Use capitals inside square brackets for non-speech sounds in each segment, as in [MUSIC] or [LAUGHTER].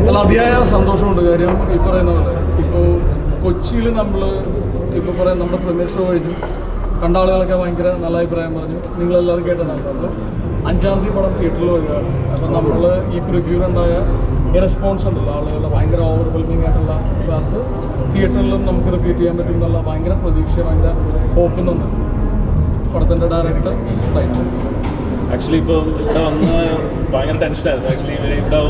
അല്ല അതിയായ സന്തോഷമുണ്ട്. കാര്യം ഈ പറയുന്ന പോലെ ഇപ്പോൾ കൊച്ചിയിൽ നമ്മൾ ഇപ്പോൾ പറയാം നമ്മുടെ പ്രീമിയർ ഷോ കഴിഞ്ഞു. കണ്ട ആളുകളൊക്കെ ഭയങ്കര നല്ല അഭിപ്രായം പറഞ്ഞു. നിങ്ങളെല്ലാവരും കേട്ട നല്ല അഞ്ചാം തീയതി പടം തിയേറ്ററിൽ വരികയാണ്. അപ്പം നമ്മൾ ഈ പ്രിവ്യൂലുണ്ടായ റെസ്പോൺസ് ഉണ്ടല്ലോ. ആളുകളുടെ ഭയങ്കര ഓവർവെൽമിംഗ് ആയിട്ടുള്ള ഭാഗത്ത് തിയേറ്ററിലും നമുക്ക് റിപ്പീറ്റ് ചെയ്യാൻ പറ്റും എന്നുള്ള ഭയങ്കര പ്രതീക്ഷ ഭയങ്കര ഹോപ്പുന്നുണ്ട് പടത്തിന്റെ ഡയറക്ടർ ആക്ച്വലി ഇപ്പോൾ ഇവിടെ വന്ന് ഭയങ്കര ടെൻഷനായിരുന്നു ആക്ച്വലി ഇവിടെ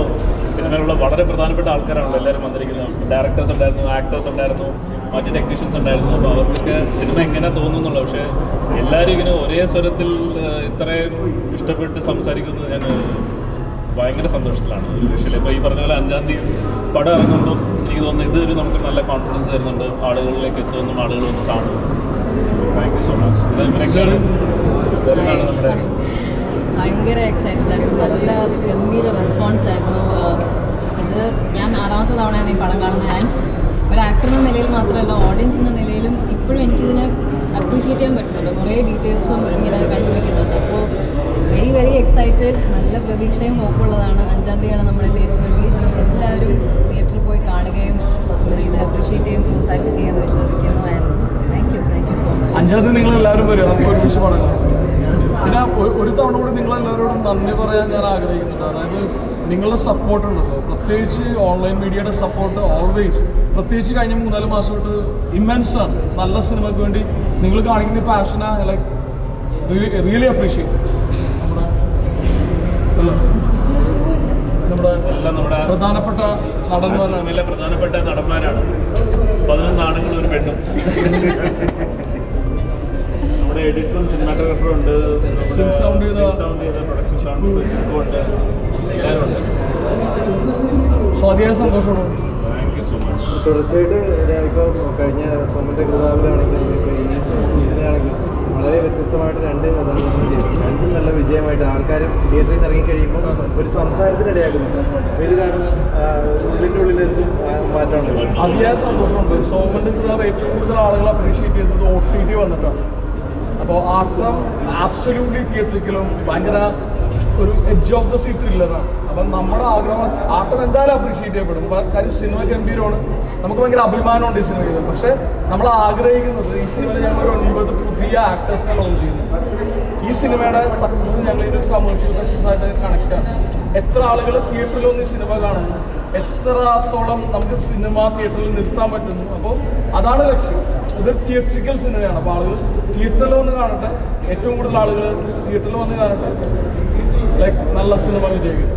സിനിമയിലുള്ള വളരെ പ്രധാനപ്പെട്ട ആൾക്കാരാണല്ലോ എല്ലാവരും വന്നിരിക്കുന്നത്. ഡയറക്ടേഴ്സ് ഉണ്ടായിരുന്നു ആക്ടേഴ്സ് ഉണ്ടായിരുന്നു മറ്റ് ടെക്നീഷ്യൻസ് ഉണ്ടായിരുന്നു. അപ്പോൾ അവർക്കൊക്കെ സിനിമ എങ്ങനെ തോന്നുന്നുള്ളൂ പക്ഷേ എല്ലാവരും ഇങ്ങനെ ഒരേ സ്വരത്തിൽ ഇത്രയും ഇഷ്ടപ്പെട്ട് സംസാരിക്കുന്നത് ഞാൻ ഭയങ്കര സന്തോഷത്തിലാണ്. ഒരു വിഷയം ഇപ്പോൾ ഈ പറഞ്ഞ പോലെ അഞ്ചാം തീയതി പടം ഇറങ്ങുമ്പോൾ എനിക്ക് തോന്നുന്നു ഇതൊരു നമുക്ക് നല്ല കോൺഫിഡൻസ് തരുന്നുണ്ട്. ആളുകളിലേക്ക് എത്തുമെന്നും ആളുകൾ ഒന്ന് കാണും. താങ്ക് യു സോ മച്ച് ഇത് നമ്മുടെ ഭയങ്കര എക്സൈറ്റഡ് ആയിരുന്നു. നല്ല ഗംഭീര റെസ്പോൺസ് ആയിരുന്നു. ഇത് ഞാൻ ആറാമത്തെ തവണയാണ് ഈ പടം കാണുന്നത്. ഞാൻ ഒരു ആക്ടർ എന്ന നിലയിൽ മാത്രമല്ല ഓഡിയൻസ് എന്ന നിലയിലും ഇപ്പോഴും എനിക്കിതിനെ അപ്രീഷിയേറ്റ് ചെയ്യാൻ പറ്റുന്നുണ്ട്. കുറേ ഡീറ്റെയിൽസും ഇങ്ങനെ കണ്ടുപിടിക്കുന്നുണ്ട്. അപ്പോൾ വെരി വെരി എക്സൈറ്റഡ് നല്ല പ്രതീക്ഷയും ഹോപ്പുള്ളതാണ് അഞ്ചാം തീയതിയാണ് നമ്മുടെ തിയേറ്റർ റിലീസ് എല്ലാവരും തിയേറ്ററിൽ പോയി കാണുകയും ഇത് അപ്രീഷിയേറ്റ് ചെയ്യും പ്രോത്സാഹിപ്പിക്കുകയും എന്ന് വിശ്വസിക്കുന്നു. Thank you thank you so much അഞ്ചാം തീയതി നിങ്ങൾ എല്ലാവരും വരും. നമുക്ക് ഒരുമിച്ച് പടം പിന്നെ ഒരു തവണ കൂടി നിങ്ങളെല്ലാവരോടും നന്ദി പറയാൻ ഞാൻ ആഗ്രഹിക്കുന്നുണ്ട്. അതായത് നിങ്ങളുടെ സപ്പോർട്ട് ഉണ്ടല്ലോ പ്രത്യേകിച്ച് ഓൺലൈൻ മീഡിയയുടെ സപ്പോർട്ട് ഓൾവേസ് പ്രത്യേകിച്ച് കഴിഞ്ഞ മൂന്നാൽ മാസമായിട്ട് ഇമ്മൻസ് ആണ്. നല്ല സിനിമയ്ക്ക് വേണ്ടി നിങ്ങൾ കാണിക്കുന്ന പാഷന ലൈക്ക് റിയലി അപ്രീഷിയേറ്റ് നമ്മുടെ അല്ല? നമ്മുടെ പ്രധാനപ്പെട്ട നടന്മാരാണ്. പ്രധാനപ്പെട്ട നടന്മാരാണ്. പതിനൊന്ന് ആണുങ്ങളും ഒരു പെണ്ണും. [LAUGHS] എഡിറ്ററും സിനിമാറ്റോഗ്രാഫറും ഉണ്ട് സൗണ്ട് ചെയ്ത പ്രൊഡക്ഷൻ സൗണ്ട് ഉണ്ട്. എല്ലാവരും ഉണ്ട്. സോ അതിയായ സന്തോഷമാണ്? താങ്ക് യു സോ മച്ച് തുടർച്ചയായിട്ട് ഇപ്പോൾ കഴിഞ്ഞ സോമന്റെ കൃതാവിലാണെങ്കിലും വളരെ വ്യത്യസ്തമായിട്ട് രണ്ട് കഥാപാത്രങ്ങൾ ചെയ്തു. രണ്ടും നല്ല വിജയമായിട്ട് ആൾക്കാർ തിയേറ്ററിൽ നിന്ന് ഇറങ്ങി കഴിയുമ്പോൾ ഒരു സംസാരത്തിനിടയാക്കുന്നു അപ്പോൾ ഇത് കാണുന്ന ഉള്ളിന്റെ ഉള്ളിൽ എന്തും മാറ്റമുണ്ട്. അതിയായ സന്തോഷമുണ്ട്. സോമന്റെ കൃതാവ് ഏറ്റവും കൂടുതൽ ആളുകൾ അപ്രീഷിയേറ്റ് ചെയ്യുന്നത് ഒ ടി ടി വന്നിട്ടാണ്. അപ്പോൾ അർത്ഥം ആബ്സല്യൂട്ട്ലി തിയേറ്ററിക്കലും ഭയങ്കര ഒരു എഡ്ജ് ഓഫ് ദ സീ ത്രില്ലറാണ് അപ്പം നമ്മുടെ ആഗ്രഹം ആട്ടം എന്തായാലും അപ്രീഷിയേറ്റ് ചെയ്യപ്പെടും. കാര്യം സിനിമ ഗംഭീരമാണ്. നമുക്ക് ഭയങ്കര അഭിമാനമുണ്ട് ഈ സിനിമ ചെയ്തത് പക്ഷേ നമ്മൾ ആഗ്രഹിക്കുന്നത് ഈ സിനിമയിൽ ഞങ്ങൾ ഒരു ഒൻപത് പുതിയ ആക്ടേഴ്സിനെ ലോഞ്ച് ചെയ്യുന്നു. ഈ സിനിമയുടെ സക്സസ് ഞങ്ങൾ ഒരു കമേഴ്ഷ്യൽ സക്സസ് ആയിട്ട് കണക്ട് ആണ്. എത്ര ആളുകൾ തിയേറ്ററിൽ വന്ന് ഈ സിനിമ കാണുന്നു? എത്രത്തോളം നമുക്ക് സിനിമ തിയേറ്ററിൽ നിർത്താൻ പറ്റുന്നു? അപ്പോൾ അതാണ് ലക്ഷ്യം. ഇതൊരു തിയേറ്ററിക്കൽ സിനിമയാണ് അപ്പോൾ ആളുകൾ തിയേറ്ററിൽ വന്ന് കാണട്ടെ. ഏറ്റവും കൂടുതൽ ആളുകൾ തിയേറ്ററിൽ വന്ന് കാണട്ടെ. നല്ല സിനിമ ചെയ്യുക